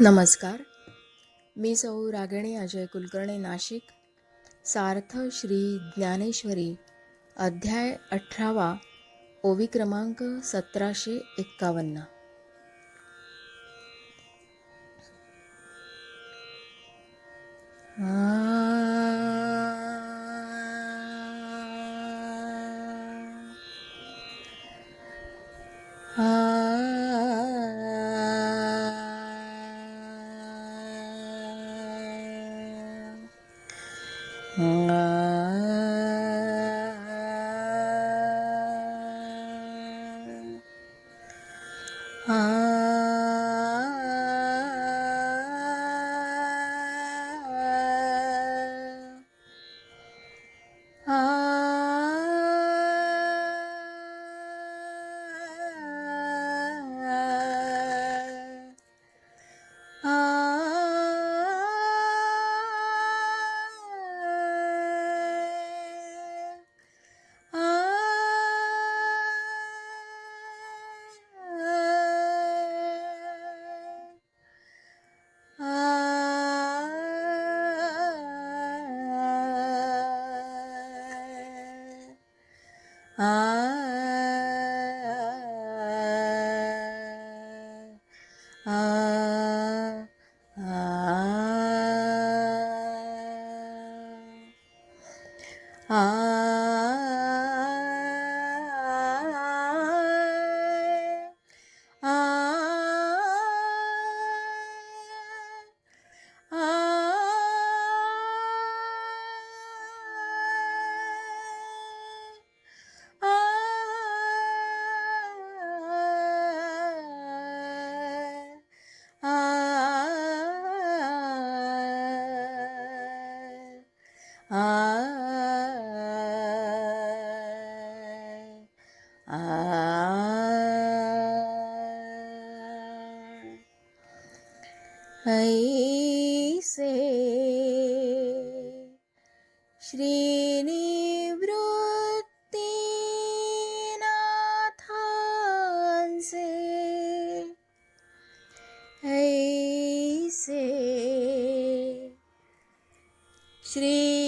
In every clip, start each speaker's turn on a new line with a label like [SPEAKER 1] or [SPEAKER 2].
[SPEAKER 1] नमस्कार मी सौ रागिणी अजय कुलकर्णी नाशिक सार्थ श्री ज्ञानेश्वरी अध्याय अठरावा ओवी क्रमांक सतराशे एक्कावन्न ऐसे श्रीनिवृत्तीनाथांसे। ऐसे। श्री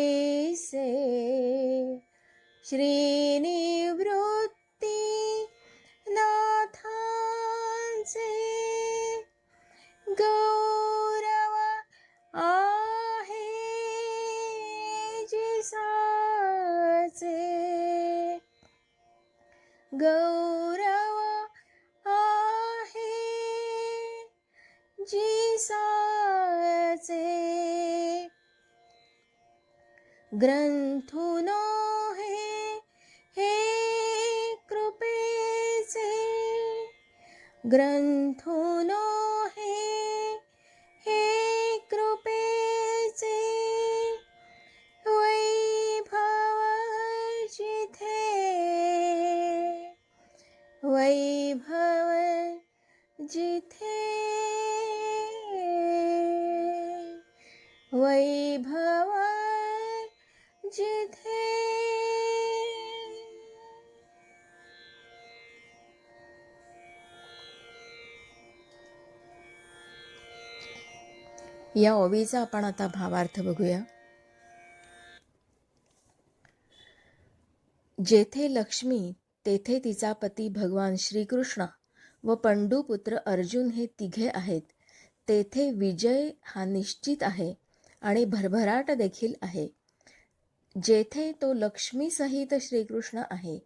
[SPEAKER 1] ऐसे श्रीनिवृत्ती ग्रंथुनो हे हे कृपेचे ग्रंथुनो हे हे कृपेचे वैभव जिथे वैभव जिथे वैभव जिथे या ओवीचा आपण आता भावार्थ बघूया. जेथे लक्ष्मी तेथे तिचा पती भगवान श्रीकृष्ण व पंडुपुत्र अर्जुन हे तिघे आहेत. तेथे विजय हा निश्चित आहे आणि भरभराट देखील आहे. जेथे तो लक्ष्मीसहित श्रीकृष्ण आहे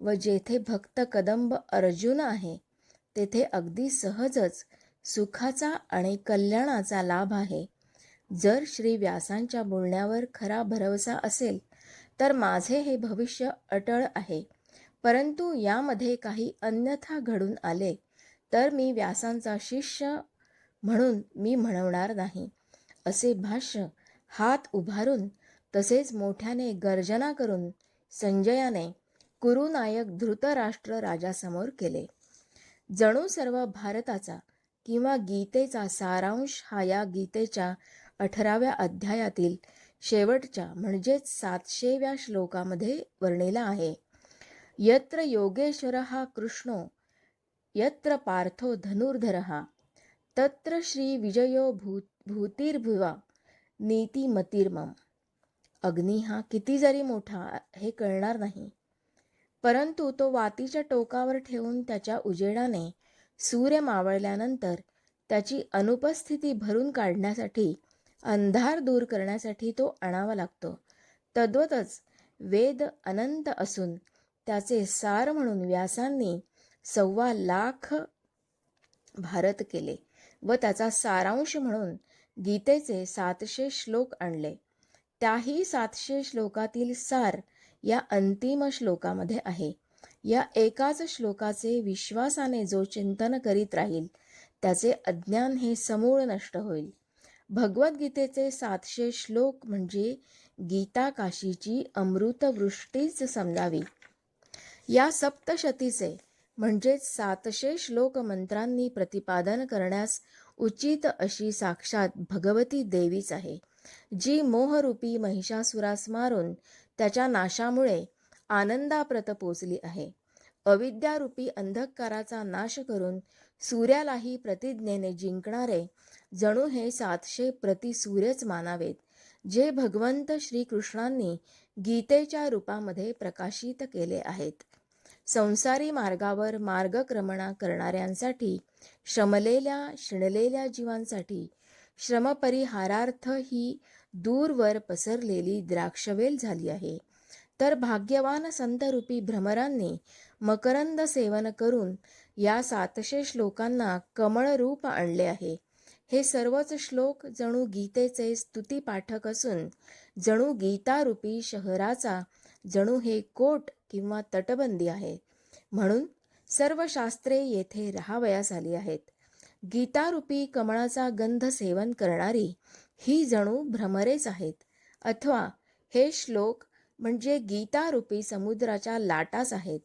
[SPEAKER 1] व जेथे भक्त कदंब अर्जुन आहे तेथे अगदी सहजच सुखाचा आणि कल्याणाचा लाभ आहे. जर श्री व्यासांच्या बोलण्यावर खरा भरवसा असेल तर माझे हे भविष्य अटळ आहे. परंतु यामध्ये काही अन्यथा घडून आले तर मी व्यासांचा शिष्य म्हणून मी म्हणवणार नाही. असे भाष्य हात उभारून तसेच मोठ्याने गर्जना करून संजयाने कुरुनायक धृतराष्ट्र राजासमोर केले. जणू सर्व भारताचा किंवा गीतेचा सारांश हा या गीतेच्या अठराव्या अध्यायातील शेवटच्या म्हणजेच सातशेव्या श्लोकामध्ये वर्णिला आहे. यत्र योगेश्वर हा कृष्णो यत्र पार्थो धनुर्धर तत्र श्री विजयो भू भूतिर्भुवा नीतिमतिर्मम. अग्नी हा किती जरी मोठा हे कळणार नाही. परंतु तो वातीच्या टोकावर ठेवून त्याच्या उजेडाने सूर्य मावळल्यानंतर त्याची अनुपस्थिती भरून काढण्यासाठी अंधार दूर करण्यासाठी तो आणावा लागतो. तद्वतच वेद अनंत असून त्याचे सार म्हणून व्यासांनी सव्वा लाख भारत केले व त्याचा सारांश म्हणून गीतेचे सातशे श्लोक आणले. त्याही सातशे श्लोकातील सार या अंतिम श्लोकामध्ये आहे. या एकाच श्लोकाचे विश्वासाने जो चिंतन करीत राहील त्याचे अज्ञान हे समूळ नष्ट होईल. भगवद्गीतेचे सातशे श्लोक म्हणजे गीता काशीची अमृतवृष्टीच समजावी. या सप्तशतीचे म्हणजेच सातशे श्लोक मंत्रांनी प्रतिपादन करण्यास उचित अशी साक्षात भगवती देवीच आहे. जी मोहरूपी महिषासुरास मारून त्याच्या नाशामुळे आनंदाप्रत पोचली आहे. अविद्यारूपी अंधकाराचा नाश करून सूर्यालाही प्रतिज्ञेने जिंकणारे जणू हे सातशे प्रतिसूर्यच मानावेत जे भगवंत श्रीकृष्णांनी गीतेच्या रूपामध्ये प्रकाशित केले आहेत. संसारी मार्गावर मार्गक्रमणा करणाऱ्यांसाठी श्रमलेल्या शिणलेल्या जीवांसाठी श्रमपरिहारार्थ ही दूरवर पसरलेली द्राक्षवेल झाली आहे. तर भाग्यवान संतरूपी भ्रमरांनी मकरंद सेवन करून या सातशे श्लोकांना कमळ रूप आणले आहे. हे सर्वच श्लोक जणू गीतेचे स्तुतीपाठक असून जणू गीतारूपी शहराचा जणू हे कोट किंवा तटबंदी आहे. म्हणून सर्व शास्त्रे येथे राहावयास आली आहेत. गीतारूपी कमळाचा गंध सेवन करणारी ही जणू भ्रमरेच आहेत. अथवा हे श्लोक म्हणजे गीतारूपी समुद्राच्या लाटाच आहेत.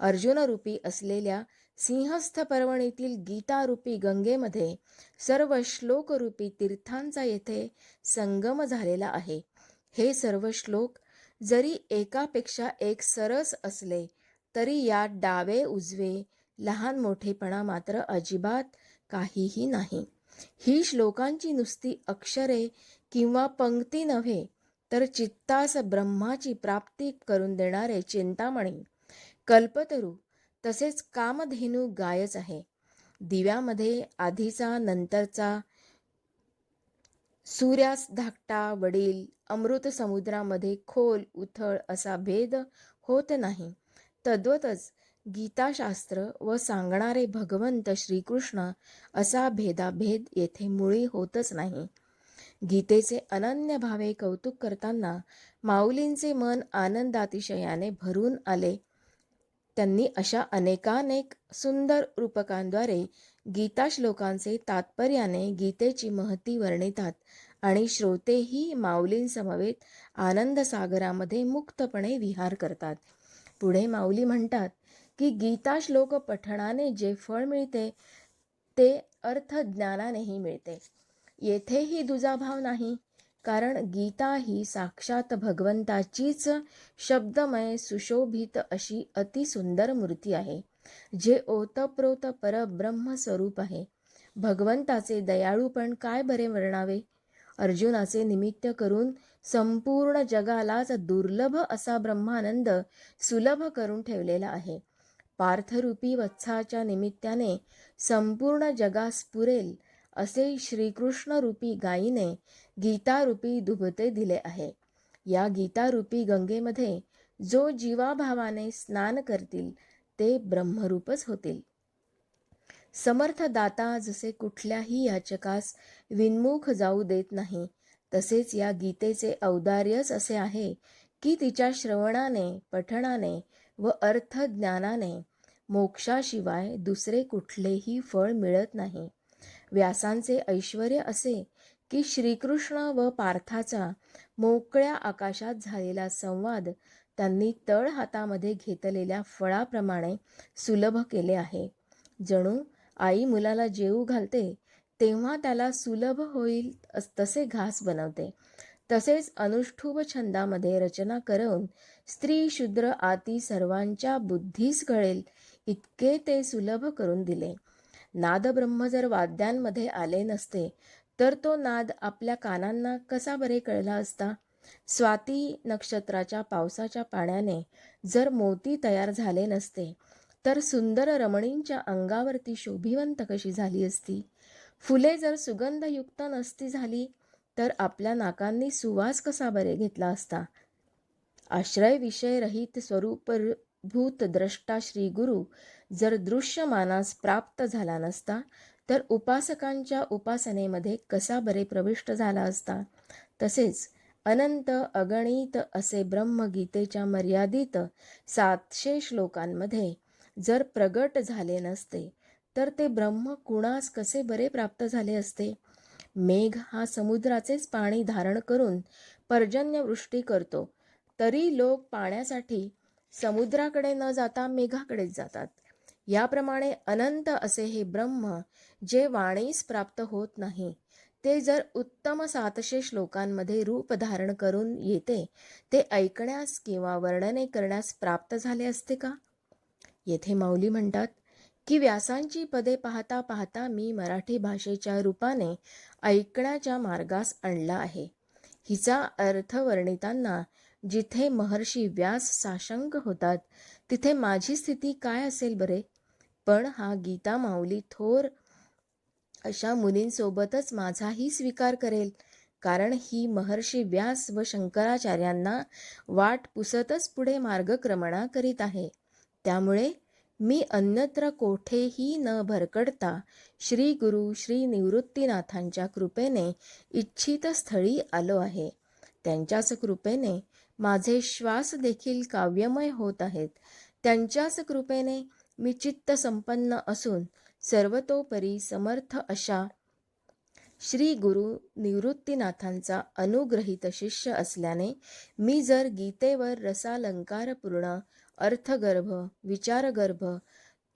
[SPEAKER 1] अर्जुनरूपी असलेल्या सिंहस्थ पर्वणीतील गीतारूपी गंगेमध्ये सर्व श्लोकरूपी तीर्थांचा येथे संगम झालेला आहे. हे सर्व श्लोक जरी एकापेक्षा एक सरस असले तरी यात डावे उजवे लहान मोठेपणा मात्र अजिबात काहीही नाही. ही श्लोकांची नुसती अक्षरे किंवा पंक्ती नव्हे तर चित्तास ब्रह्माची प्राप्ती करून देणारे चिंतामणी. कल्पतरू तसेच कामधेनू गायच आहे. दिव्यामध्ये आधीचा नंतरचा सूर्यास धाकटा वडील अमृत समुद्रामध्ये खोल उथळ असा भेद होत नाही. तद्वतच गीताशास्त्र व सांगणारे भगवंत श्रीकृष्ण असा भेदाभेद येथे मुळी होतच नाही. गीतेचे अनन्य भावे कौतुक करताना माऊलींचे मन आनंदातिशयाने भरून आले. त्यांनी अशा अनेकानेक सुंदर रूपकांद्वारे गीताश्लोकांचे तात्पर्याने गीतेची महती वर्णितात आणि श्रोतेही माऊलींसमवेत आनंदसागरामध्ये मुक्तपणे विहार करतात. पुढे माऊली म्हणतात की गीता श्लोक पठणाने जे फळ मिळते ते अर्थज्ञानानेही मिळते. येथेही दुजाभाव नाही कारण गीता ही साक्षात भगवंताचीच शब्दमय सुशोभित अशी अतिसुंदर मूर्ती आहे जे ओतप्रोत परब्रह्म स्वरूप आहे. भगवंताचे दयाळूपण काय बरे वर्णावे? अर्जुनाचे निमित्त करून संपूर्ण जगालाच दुर्लभ असा ब्रह्मानंद सुलभ करून ठेवलेला आहे. पार्थरूपी वत्साच्या निमित्ताने संपूर्ण जगास पुरेल असे श्रीकृष्णरूपी गायीने गीतारूपी दुभते दिले आहे. या गीतारूपी गंगेमध्ये जो जीवाभावाने स्नान करतील ते ब्रह्मरूपच होतील. समर्थ दाता जसे कुठल्याही याचकास विन्मुख जाऊ देत नाही तसेच या गीतेचे औदार्यच असे आहे की तिच्या श्रवणाने पठणाने व अर्थज्ञानाने मोक्षाशिवाय दुसरे कुठलेही फळ मिळत नाही. व्यासांचे ऐश्वर असे की श्रीकृष्ण व पार्थाचा मोकळ्या आकाशात झालेला संवाद त्यांनी तळ हातामध्ये घेतलेल्या फळाप्रमाणे सुलभ केले आहे. जणू आई मुलाला जेऊ घालते तेव्हा त्याला सुलभ होईल अस- तसे घास बनवते. तसेच अनुष्ठुभ छंदामध्ये रचना करून स्त्री शूद्र आती सर्वांच्या बुद्धीस कळेल इतके ते सुलभ करून दिले. नादब्रह्म जर वाद्यांमध्ये आले नसते तर तो नाद आपल्या कानांना कसा बरे कळला असता? स्वाती नक्षत्राच्या पावसाच्या पाण्याने जर मोती तयार झाले नसते तर सुंदर रमणींच्या अंगावरती शोभिवंत कशी झाली असती? फुले जर सुगंधयुक्त नसती झाली तर आपल्या नाकांनी सुवास कसा बरे घेतला असता? आश्रय विषय रहित स्वरूप भूतद्रष्टा श्री गुरु जर दृश्यमानास प्राप्त झाला नसता तर उपासकांच्या उपासनेमध्ये कसा बरे प्रविष्ट झाला असता? तसेच अनंत अगणित असे ब्रह्मगीतेच्या मर्यादित सातशे श्लोकांमध्ये जर प्रगट झाले नसते तर ते ब्रह्म कुणास कसे बरे प्राप्त झाले असते? मेघ हा समुद्राचेच पाणी धारण करून पर्जन्यवृष्टी करतो तरी लोक पाण्यासाठी समुद्राकडे न जाता मेघाकडेच जातात. याप्रमाणे अनंत असे हे ब्रह्म जे वाणीस प्राप्त होत नाही ते जर उत्तम सातशे श्लोकांमध्ये रूप धारण करून येते ते ऐकण्यास किंवा वर्णने करण्यास प्राप्त झाले असते का? येथे माऊली म्हणतात की व्यासांची पदे पाहता पाहता मी मराठी भाषेच्या रूपाने ऐकण्याच्या मार्गास आणला आहे. हिचा अर्थ वर्णितांना जिथे महर्षी व्यास साशंक होतात तिथे माझी स्थिती काय असेल बरे? पण हा गीता माऊली थोर अशा मुलींसोबतच माझाही स्वीकार करेल कारण ही महर्षी व्यास व शंकराचार्यांना वाट पुसतच पुढे मार्गक्रमणा करीत आहे. त्यामुळे मी अन्यत्र कोठेही न भरकडता श्री गुरु श्री निवृत्तीनाथांच्या कृपेने इच्छित स्थळी आलो आहे. त्यांच्याच कृपेने माझे श्वास देखील काव्यमय होत आहेत. त्यांच्याच कृपेने मी चित्त संपन्न असून सर्वतोपरी समर्थ अशा श्री गुरु निवृत्तीनाथांचा अनुग्रहित शिष्य असल्याने मी जर गीतेवर रसालंकारपूर्ण अर्थगर्भ विचारगर्भ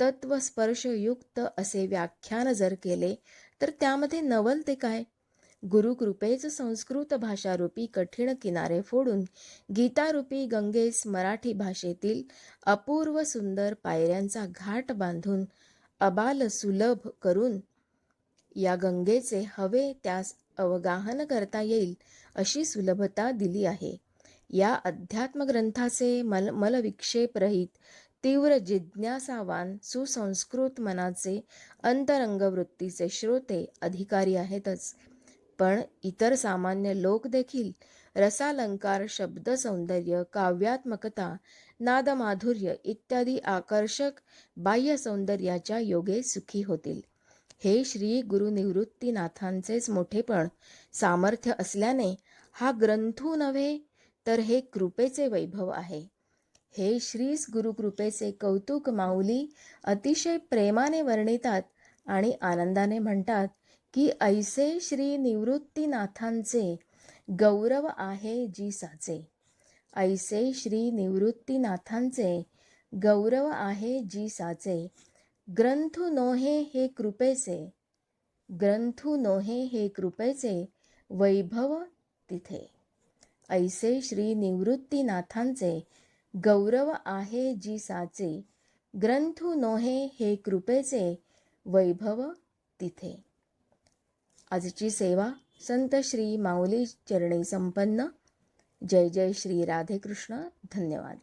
[SPEAKER 1] तत्वस्पर्शयुक्त असे व्याख्यान जर केले तर त्यामध्ये नवलते काय? गुरुकृपेच संस्कृत भाषारूपी कठीण किनारे फोडून गीतारूपी गंगेस मराठी भाषेतील अपूर्व सुंदर पायऱ्यांचा घाट बांधून अबाल सुलभ करून या गंगेचे हवे त्यास अवगाहन करता येईल अशी सुलभता दिली आहे. या अध्यात्म ग्रंथाचे मल मलविक्षेपरहित तीव्र जिज्ञासावान सुसंस्कृत मनाचे अंतरंगवृत्तीचे श्रोते अधिकारी आहेतच. पण इतर सामान्य लोक देखील रसालंकार शब्द सौंदर्य काव्यात्मकता नादमाधुर्य इत्यादी आकर्षक बाह्य सौंदर्याच्या योगे सुखी होतील. हे श्री गुरु निवृत्तीनाथांचेच मोठेपण सामर्थ्य असल्याने हा ग्रंथू नव्हे तर हे कृपेचे वैभव आहे. हे श्रीस गुरुकृपेचे कौतुक माऊली अतिशय प्रेमाने वर्णितात आणि आनंदाने म्हणतात की ऐसे श्री निवृत्तीनाथांचे गौरव आहे जी साचे ऐसे श्री निवृत्तीनाथांचे गौरव आहे जी साचे ग्रंथु नोहे हे कृपेचे. ग्रंथु नोहे हे कृपेचे वैभव तिथे. ऐसे श्री निवृत्तीनाथांचे गौरव आहे जी साचे ग्रंथु नोहे हे कृपेचे वैभव तिथे. आजची सेवा संत श्री माऊली चरणी संपन्न. जय जय श्री राधेकृष्ण. धन्यवाद.